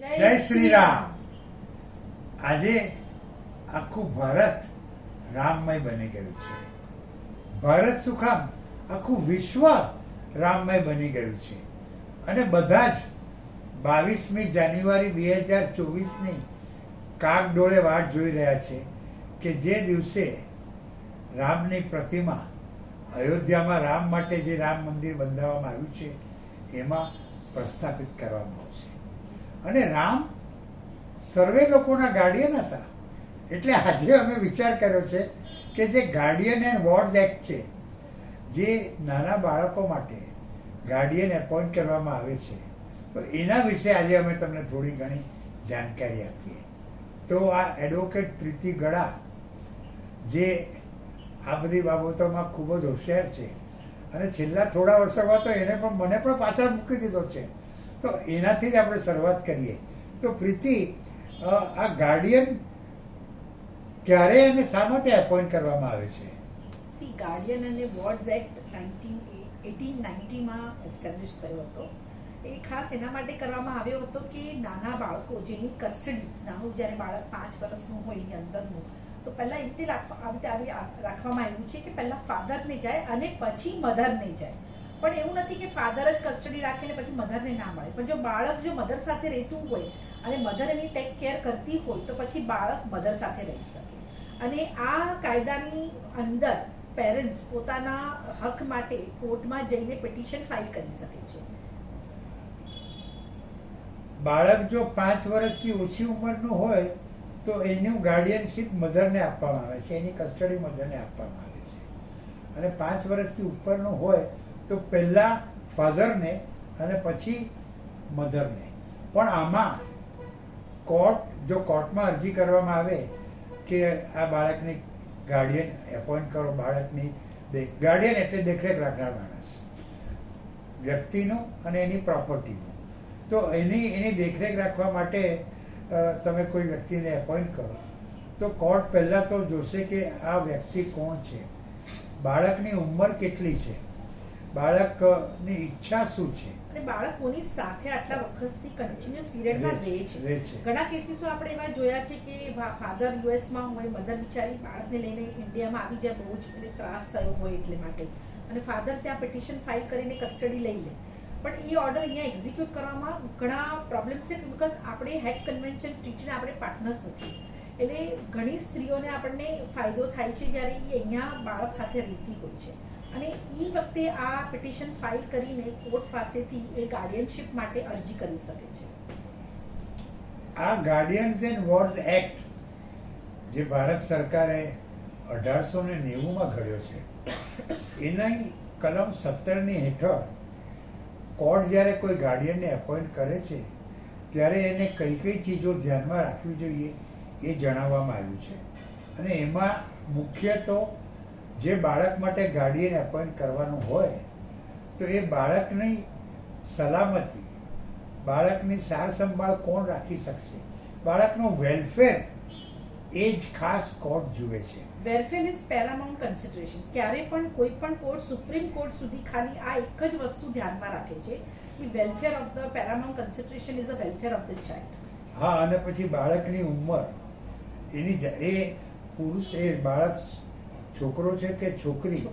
જય શ્રી રામ. આજે આખું ભારત રામમય બની ગયું છે. ભારત સુખામ આખું વિશ્વ રામમય બની ગયું છે. અને બધા જ બાવીસમી જાન્યુઆરી બે હજાર ચોવીસની કાગડોળે વાટ જોઈ રહ્યા છે કે જે દિવસે રામની પ્રતિમા અયોધ્યામાં રામ માટે જે રામ મંદિર બંધાવવામાં આવ્યું છે એમાં પ્રસ્થાપિત કરવામાં આવશે. અને રામ સર્વે લોકોના ગાર્ડિયન હતા. એટલે આજે અમે વિચાર કર્યો છે કે જે ગાર્ડિયન એન્ડ વોર્ડ્સ એક્ટ છે, જે નાના બાળકો માટે ગાર્ડિયન એપોઇન્ટ કરવામાં આવે છે, તો એના વિશે આજે અમે તમને થોડી ઘણી જાણકારી આપીએ. તો આ એડવોકેટ પ્રીતિ ગળા જે આ બધી બાબતોમાં ખૂબ જ હોશિયાર છે અને છેલ્લા થોડા વર્ષોમાં તો એને પણ, મને પણ પાછળ મૂકી દીધો છે. તો એનાથી જ આપણે શરૂઆત કરીએ. તો પ્રીતિ આ ગાર્ડિયન ક્યારે અને શા માટે એપોઇન્ટ કરવામાં આવે છે? સી ગાર્ડિયન અને વોર્ડ્સ એક્ટ નાઇન્ટીન એટીન નાઇન્ટીમાં થયો હતો. એ ખાસ એના માટે કરવામાં આવ્યો હતો કે નાના બાળકો જેની કસ્ટડી નાનું જ્યારે બાળક પાંચ વર્ષનું હોય એની અંદરનું, તો પહેલાં એ રીતે રાખવા રાખવામાં આવ્યું છે કે પહેલાં ફાધરને જાય અને પછી મધરને જાય. પણ એવું નથી કે ફાધર જ કસ્ટડી રાખે ને પછી મધરને ના મળે. પણ જો બાળક જો મધર સાથે રહેતું હોય અને મધર એની ટેક કેર કરતી હોય, તો પછી બાળક મધર સાથે રહી શકે. અને આ કાયદાની અંદર પેરેન્ટ્સ પોતાના હક માટે કોર્ટમાં જઈને પિટિશન ફાઇલ કરી શકે છે. બાળક જો પાંચ વર્ષથી ઓછી ઉંમરનું હોય, તો એનું ગાર્ડિયનશીપ મધરને આપવામાં આવે છે. એની કસ્ટડી મધરને આપવામાં આવે છે. અને પાંચ વર્ષથી ઉપરનું હોય તો પહેલા ફાધરને અને પછી મધરને. પણ આમાં કોર્ટ, જો કોર્ટમાં અરજી કરવામાં આવે કે આ બાળકની ગાર્ડિયન એપોઇન્ટ કરો, બાળકની ગાર્ડિયન એટલે દેખરેખ રાખનાર માણસ. વ્યક્તિનું અને એની પ્રોપર્ટીનું. તો એની એની દેખરેખ રાખવા માટે તમે કોઈ વ્યક્તિને એપોઇન્ટ કરો, તો કોર્ટ પહેલાં તો જોશે કે આ વ્યક્તિ કોણ છે? બાળકની ઉંમર કેટલી છે? બાળકની ઈચ્છા શું છે? અને બાળક કોની સાથે આટલા વખતથી કન્ટિન્યુઅસ પીરિયડમાં રહે છે ઘણા કેસીસો આપણે એવા જોયા છે કે ફાધર યુએસમાં હોય મધર બિચારી બાળકને લઈને ઇન્ડિયામાં આવી જાય બહુ જ એને ત્રાસ થયો હોય એટલે માટે. અને ફાધર ત્યાં પિટિશન ફાઇલ કરીને કસ્ટડી લઈ લે. પણ એ ઓર્ડર અહીંયા એક્ઝિક્યુટ કરવામાં ઘણા પ્રોબ્લેમ છે બીકોઝ આપણે હેક કન્વેન્શન ટ્રીટીને આપણે પાર્ટનર્સ નથી. એટલે ઘણી સ્ત્રીઓને આપણને ફાયદો થાય છે જ્યારે એ અહીંયા બાળક સાથે રહેતી હોય છે. અને એ વખતે આ પિટિશન ફાઇલ કરીને કોર્ટ પાસેથી એ ગાર્ડિયનશિપ માટે અરજી કરી શકે છે. આ ગાર્ડિયન્સ એન્ડ વોર્ડ્સ એક્ટ જે ભારત સરકારે અઢારસો ને નેવુંમાં ઘડ્યો છે, એના કલમ સત્તરની હેઠળ કોર્ટ જ્યારે કોઈ ગાર્ડિયનને એપોઇન્ટ કરે છે, ત્યારે એને કઈ કઈ ચીજો ધ્યાનમાં રાખવી જોઈએ એ જણાવવામાં આવ્યું છે. અને એમાં મુખ્ય તો જે બાળક માટે ગાર્ડિયન એપોઇન્ટ કરવાનું હોય તો એ બાળકની સલામતી બાળકની સાર સંભાળ કોણ રાખી શકશે? બાળકનું વેલફેર એ જ ખાસ કોર્ટ જુએ છે. વેલફેર ઇઝ પેરામાઉન્ટ કન્સિડરેશન ક્યારે પણ કોઈ પણ કોર્ટ સુપ્રીમ કોર્ટ સુધી ખાલી આ એક જ વસ્તુ ધ્યાનમાં રાખે છે કે welfare of the paramount consideration is the welfare of the child હા અને પછી બાળકની ઉંમર એની એ પુરુષ એ બાળક છોકરો છે કે છોકરી?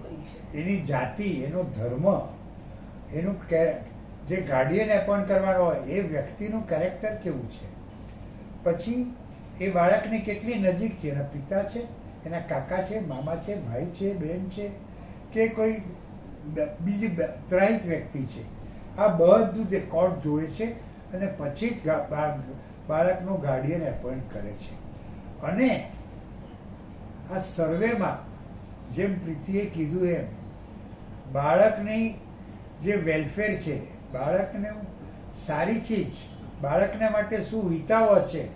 એની જાતિ એનો ધર્મ એનું જે ગાર્ડિયન એપોઇન્ટ કરવાનો હોય એ વ્યક્તિનું કેરેક્ટર કેવું છે? પછી એ બાળકની કેટલી નજીક છે? એના પિતા છે એના કાકા છે મામા છે ભાઈ છે બેન છે કે કોઈ બીજી બ- વ્યક્તિ છે. આ બધું જે કોર્ટ જોવે છે અને પછી જ બાળકનું ગાર્ડિયન એપોઇન્ટ કરે છે. અને આ સર્વેમાં જેમ પ્રીતિએ કીધું એમ બાળકની જે વેલફેર છે બાળકને સારી ચીજ બાળકને માટે શું વિતાવો છે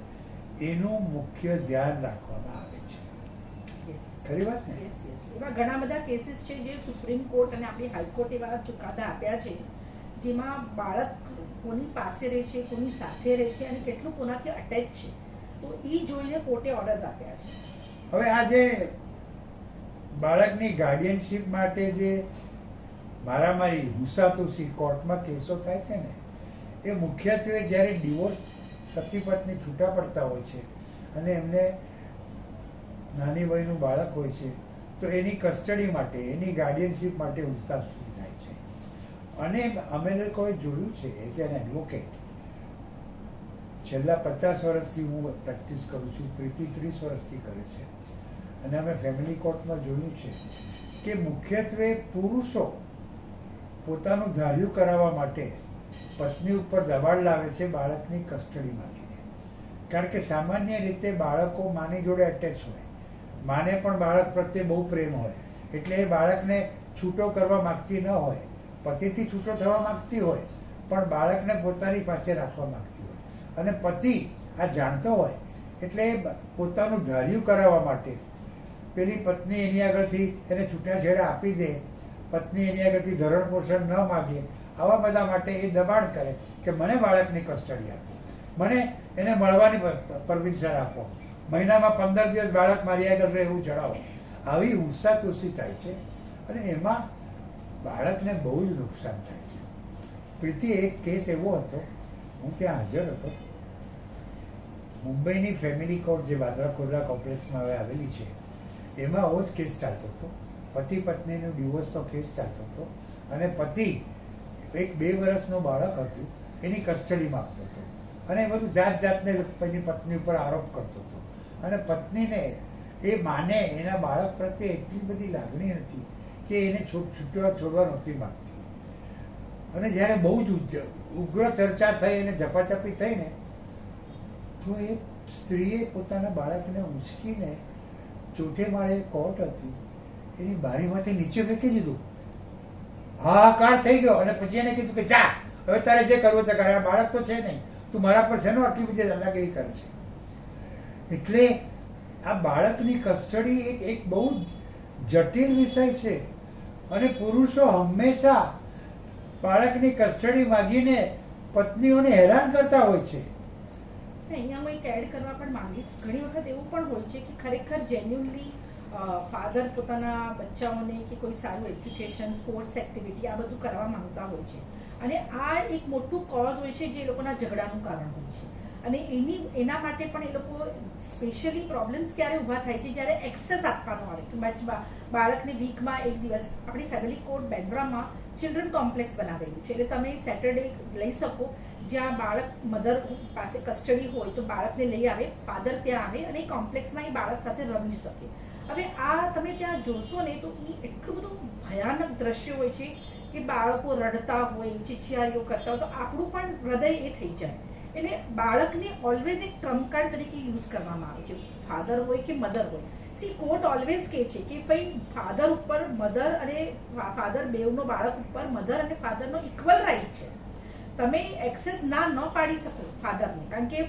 એનું મુખ્ય ધ્યાન રાખવામાં આવે છે. ખરી વાત ને. એવા ઘણા બધા કેસીસ છે જે સુપ્રીમ કોર્ટ અને આપણી હાઈકોર્ટ એવા ચુકાદા આપ્યા છે જેમાં બાળક કોની પાસે રહે છે કોની સાથે રહે છે અને કેટલું કોનાથી અટેચ છે. તો એ જોઈને કોર્ટે ઓર્ડર્સ આપ્યા છે. હવે આ જે બાળકની ગાર્ડિયનશીપ માટે જે મારામારી, હુસાતુસી કોર્ટમાં કેસો થાય છે ને, એ મુખ્યત્વે જ્યારે ડિવોર્સ પતિ પત્ની છૂટા પડતા હોય છે અને એમને નાની વયનું બાળક હોય છે, તો એની કસ્ટડી માટે, એની ગાર્ડિયનશીપ માટે હુસાતુસી થાય છે. અને અમે લોકોએ જોયું છે એઝ એન એડવોકેટ છેલ્લા પચાસ વર્ષથી હું પ્રેક્ટિસ કરું છું, પ્રીતિ ત્રીસ વર્ષથી કરે છે. અને અમે ફેમિલી કોર્ટમાં જોયું છે કે મુખ્યત્વે પુરુષો પોતાનું ધાર્યું કરાવવા માટે પત્ની ઉપર દબાણ લાવે છે બાળકની કસ્ટડી માંગીને. કારણ કે સામાન્ય રીતે બાળકો માની જોડે અટેચ હોય. માને પણ બાળક પ્રત્યે બહુ પ્રેમ હોય. એટલે એ બાળકને છૂટો કરવા માગતી ન હોય. પતિથી છૂટો થવા માગતી હોય, પણ બાળકને પોતાની પાસે રાખવા માગતી હોય. અને પતિ આ જાણતો હોય, એટલે પોતાનું ધાર્યું કરાવવા માટે પેલી પત્ની એની આગળથી એને છૂટાછેડા આપી દે. પત્ની એની આગળથી ધરણ પોષણ ન માગે. આવા બધા માટે એ દબાણ કરે કે મને બાળકની કસ્ટડી આપો. મને એને મળવાની પરમિશન આપો. મહિનામાં પંદર દિવસ બાળક મારી આગળ રહે એવું જણાવો. આવી ઉષા તુસી થાય છે. અને એમાં બાળકને બહુ જ નુકસાન થાય છે. પ્રીતિ, એક કેસ એવો હતો. હું ત્યાં હાજર હતો. મુંબઈની ફેમિલી કોર્ટ જે વાદળા કોરડા કોમ્પ્લેક્સમાં હવે આવેલી છે એમાં આવો જ કેસ ચાલતો હતો. પતિ પત્નીનો ડિવોર્સનો કેસ ચાલતો હતો અને પતિ એક બે વર્ષનો બાળક હતું, એની કસ્ટડી માગતો હતો. અને એ બધું જાત જાતને એની પત્ની ઉપર આરોપ કરતો હતો. અને પત્નીને એ માને એના બાળક પ્રત્યે એટલી બધી લાગણી હતી કે એને છૂટ છૂટવા છોડવા નહોતી માંગતી. અને જ્યારે બહુ જ ઉગ્ર ચર્ચા થઈ અને ઝપાઝપી થઈને, તો એ સ્ત્રીએ પોતાના બાળકને ઉંચકીને ચોથે માળે કોર્ટ હતી. એની બારીમાંથી નીચે ફેંકી દીધું. હાહાકાર થઈ ગયો અને પછી એને કીધું કે, જા, હવે તારે જે કરવું તે કરે. બાળક તો છે નહીં. તું મારા પર શેનો આટલી બધી દાદાગીરી કરે છે? એટલે આ બાળકની કસ્ટડી એક એક બહુ જટિલ વિષય છે. અને પુરુષો હંમેશા બાળકની કસ્ટડી માગીને પત્નીઓને હેરાન કરતા હોય છે. તો અહીંયા હું એક એડ કરવા પણ માંગીશ. ઘણી વખત એવું પણ હોય છે કે ખરેખર જેન્યુનલી ફાધર પોતાના બચ્ચાઓને કે કોઈ સારું એજ્યુકેશન સ્પોર્ટ્સ એક્ટિવિટી આ બધું કરવા માંગતા હોય છે. અને આ એક મોટું કોઝ હોય છે જે લોકોના ઝઘડાનું કારણ હોય છે. અને એની, એના માટે પણ એ લોકો સ્પેશિયલી પ્રોબ્લેમ્સ ક્યારે ઊભા થાય છે? જ્યારે એક્સેસ આપવાનો આવે. કે બાળકને વીકમાં એક દિવસ આપણી ફેમિલી કોર્ટ બેન્ડ્રામાં ચિલ્ડ્રન કોમ્પ્લેક્સ બનાવેલું છે. એટલે તમે સેટરડે લઈ શકો. જ્યાં બાળક મધર પાસે કસ્ટડી હોય તો બાળકને લઈ આવે ફાધર ત્યાં આવે અને એ કોમ્પ્લેક્સમાં એ બાળક સાથે રમી શકે. હવે આ તમે ત્યાં જોશો ને તો એ એટલું બધું ભયાનક દ્રશ્ય હોય છે કે બાળકો રડતા હોય, ચીચિયારીઓ કરતા હોય તો આપણું પણ હૃદય એ થઈ જાય. એટલે બાળકને ઓલવેઝ એક ટ્રમ્પ કાર્ડ તરીકે યુઝ કરવામાં આવે છે. ફાધર હોય કે મધર હોય. સી કોર્ટ ઓલવેઝ કહે છે કે ભાઈ ફાધર ઉપર મધર અને ફાધર બેવનો બાળક ઉપર મધર અને ફાધરનો ઇક્વલ રાઈટ છે. તમે એક્સેસ ના ન પાડી શકો ફાધરને કારણ કે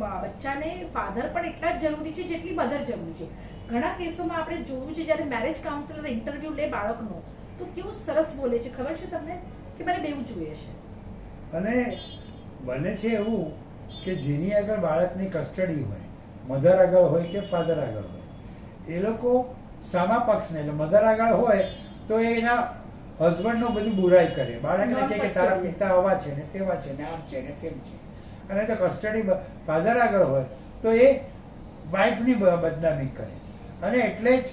બચ્ચાને ફાધર પણ એટલા જ જરૂરી છે જેટલી મધર જરૂરી છે. ઘણા કેસોમાં આપણે જોયું છે જ્યારે મેરેજ કાઉન્સિલર ઇન્ટરવ્યુ લે બાળકનો, તો કેવું સરસ બોલે છે. ખબર છે તમને? કે મને બેવું જોઈએ છે. અને બને છે એવું કે જેની આગળ બાળકની કસ્ટડી હોય મધર આગળ હોય કે ફાધર આગળ હોય. એ લોકો સામા પક્ષને એટલે મધર આગળ હોય તો એના હસબન્ડનો બધું બુરાઈ કરે. બાળકને કહે કે સારા પિતા આવા છે ને તેવા છે ને આમ છે ને તેમ છે. અને જો કસ્ટડી ફાધર આગળ હોય તો એ વાઈફની બદનામી કરે. અને એટલે જ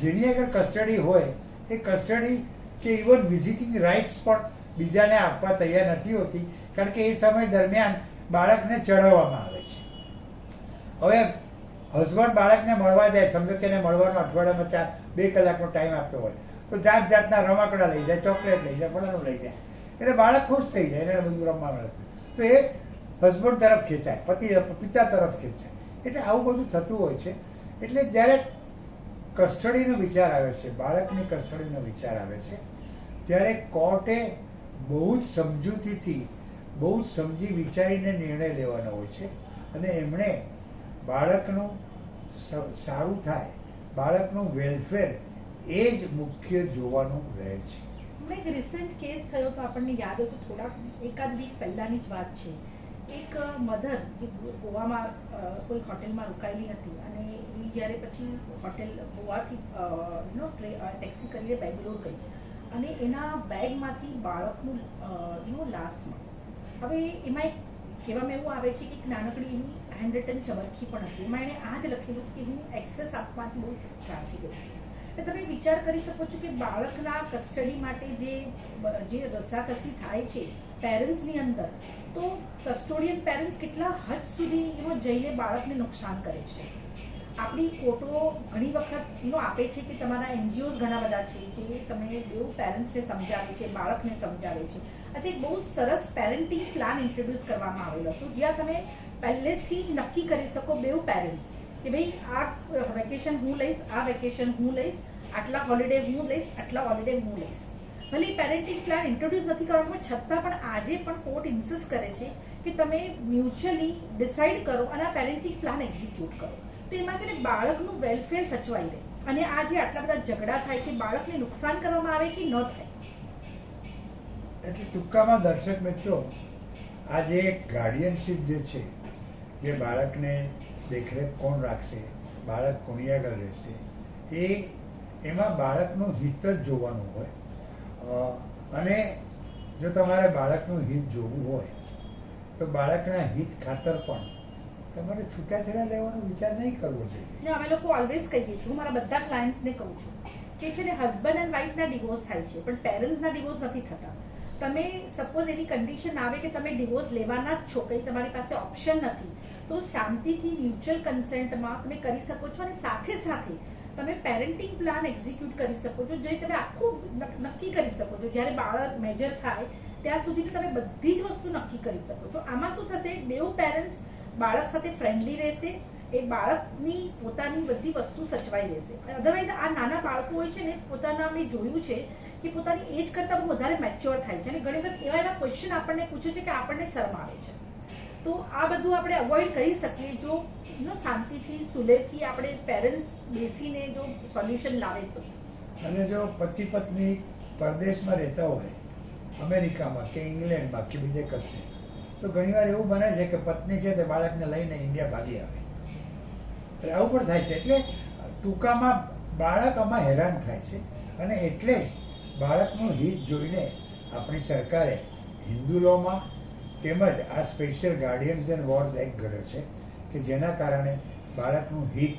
જેની આગળ કસ્ટડી હોય એ કસ્ટડી કે ઇવન વિઝિટિંગ રાઇટ્સ પણ બીજાને આપવા તૈયાર નથી હોતી કારણ કે એ સમય દરમિયાન બાળકને ચડાવવામાં આવે છે. હવે હસબન્ડ બાળકને મળવા જાય, સમજો કે એને મળવાનો અઠવાડિયામાં ચાર, બે કલાકનો ટાઈમ આપતો હોય. તો જાત જાતના રમકડા લઈ જાય, ચોકલેટ લઈ જાય, ફલાણું લઈ જાય. એટલે બાળક ખુશ થઈ જાય, એને બધું રમવા મળે તો એ હસબન્ડ તરફ ખેંચાય, પતિ, પિતા તરફ ખેંચાય. એટલે આવું બધું થતું હોય છે. એટલે જ્યારે કસ્ટડીનો વિચાર આવે છે, બાળકની કસ્ટડીનો વિચાર આવે છે, ત્યારે કોર્ટે બહુ જ સમજૂતીથી, બહુ જ સમજી વિચારીને નિર્ણય લેવાનો હોય છે. અને એમણે બાળકનું સારું થાય, બાળકનું વેલફેર એ જ મુખ્ય જોવાનું રહે છે. મેં રિસેન્ટ કેસ થયો તો આપણને યાદ હતો થોડાક એકાદ વીક પહેલાની જ વાત છે. એક મધર જે ગોવામાં કોઈ હોટેલમાં રોકાયેલી હતી અને એ જ્યારે પછી હોટેલ ગોવાથી નો ટેક્સી કરીને બેંગ્લોર ગઈ અને એના બેગમાંથી બાળકનું યુનો લાશમાં હવે એમાં એક કહેવામાં એવું આવે છે કે એક નાનકડી એની હેન્ડ રિટન ચબરખી પણ હતી. એમાં એણે આ જ લખેલું કે હું એક્સેસ આપવાથી બહુ ત્રાસી ગયું છું. એટલે તમે વિચાર કરી શકો છો કે બાળકના કસ્ટડી માટે જે જે રસાકસી થાય છે પેરેન્ટ્સની અંદર, તો કસ્ટોડિયન પેરેન્ટ્સ કેટલા હદ સુધી જઈને બાળકને નુકસાન કરે છે? આપણી કોર્ટો ઘણી વખત એનો આપે છે કે તમારા એનજીઓઝ ઘણા બધા છે જે તમે બેઉ પેરેન્ટ્સને સમજાવે છે, બાળકને સમજાવે છે. આજે એક બહુ સરસ પેરેન્ટિંગ પ્લાન ઇન્ટ્રોડ્યુસ કરવામાં આવેલો હતો. જ્યાં તમે પહેલેથી જ નક્કી કરી શકો બેઉ પેરેન્ટ્સ કે ભાઈ, આ વેકેશન હું લઈશ, આ વેકેશન હું લઈશ, આટલા હોલિડે હું લઈશ, આટલા હોલિડે હું લઈશ. ભલે પેરેન્ટિંગ પ્લાન ઇન્ટ્રોડ્યુસ નથી કરવામાં છતાં પણ આજે પણ કોર્ટ ઇન્સિસ્ટ કરે છે કે તમે મ્યુચ્યુઅલી ડિસાઇડ કરો અને આ પેરેન્ટિંગ પ્લાન એક્ઝિક્યુટ કરો. તો એમાં છે ને બાળકનું વેલફેર સચવાઈ રહે. અને આ જે આટલા બધા ઝઘડા થાય છે, બાળકને નુકસાન કરવામાં આવે છે ન થાય. એટલે ટૂંકામાં દર્શક મિત્રો, આ જે ગાર્ડિયનશિપ જે છે, જે બાળકને દેખરેખ કોણ રાખશે, બાળક કોની આગળ રહેશે, એ એમાં બાળકનું હિત જ જોવાનું હોય. અને જો તમારે બાળકનું હિત જોવું હોય, તો બાળકના હિત ખાતર પણ તમારે છૂટાછેડા લેવાનો વિચાર નહીં કરવો જોઈએ. અમે લોકો ઓલવેઝ કહીએ છીએ, હું મારા બધા ક્લાયન્ટ્સને કહું છું કે છે ને હસબન્ડ એન્ડ વાઈફના ડિવોર્સ થાય છે, પણ પેરેન્ટ્સના ડિવોર્સ નથી થતા. તમે સપોઝ એવી કન્ડિશન આવે કે તમે ડિવોર્સ લેવાના જ છો, કંઈ તમારી પાસે ઓપ્શન નથી, તો શાંતિથી મ્યુચ્યુઅલ કન્સેન્ટમાં તમે કરી શકો છો અને સાથે સાથે તમે પેરેન્ટિંગ પ્લાન એક્ઝિક્યુટ કરી શકો છો, જે તમે આખું નક્કી કરી શકો છો. જ્યારે બાળક મેજર થાય, ત્યાં સુધી તમે બધી જ વસ્તુ નક્કી કરી શકો છો. આમાં શું થશે? બેઉ પેરેન્ટ્સ બાળક સાથે ફ્રેન્ડલી રહેશે, એ બાળકની પોતાની બધી વસ્તુ સચવાઈ રહેશે અધરવાઇઝ આ નાના બાળકો હોય છે ને, પોતાના મેં જોયું છે કે પોતાની એજ કરતાં વધારે મેચ્યોર થાય છે. અને ઘણી વખત એવા એવા ક્વેશ્ચન આપણને પૂછે છે કે આપણને શરમ આવે છે. તો આ બધું આપણે અવોઇડ કરી શકીએ જો, નો, શાંતિથી, સુલેથી આપણે પેરેન્ટ્સ બેસીને જો સોલ્યુશન લાવે તો. અને જો પતિ પત્ની પરદેશમાં રહેતા હોય, અમેરિકામાં કે ઇંગ્લેન્ડમાં કે બીજે કશે તો ઘણીવાર એવું બને છે કે પત્ની છે તે બાળકને લઈને ઇન્ડિયા ભાગી આવે. એટલે આવું પણ થાય છે. એટલે ટૂંકામાં બાળક આમાં હેરાન થાય છે. અને એટલે જ બાળકનું હિત જોઈને આપણી સરકારે હિન્દુ લોમાં તેમજ આ special guardians and wards act ઘડ્યો છે કે જેના કારણે બાળકનું હિત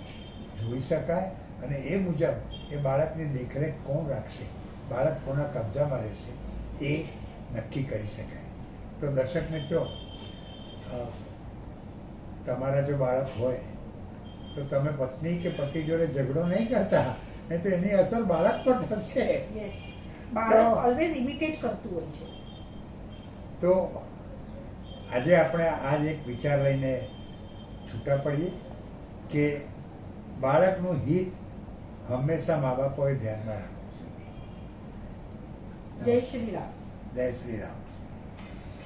જોઈ શકાય અને એ મુજબ એ બાળકની દેખરેખ કોણ રાખશે? બાળક કોના કબજામાં રહેશે? એ નક્કી કરી શકાય. તો દર્શક મિત્રો તમારા જો બાળક હોય તો તમે પત્ની કે પતિ જોડે ઝઘડો નહીં કરતા નહીં તો એની અસર બાળક પર થશે. બાળક ઓલવેઝ ઇમિટેટ કરતું હોય છે. તો આજે આપણે આજ એક વિચાર લઈને છૂટા પડીએ કે બાળકનું હિત હંમેશા મા બાપોએ ધ્યાનમાં રાખવું જોઈએ. જય શ્રી રામ. જય શ્રી રામ.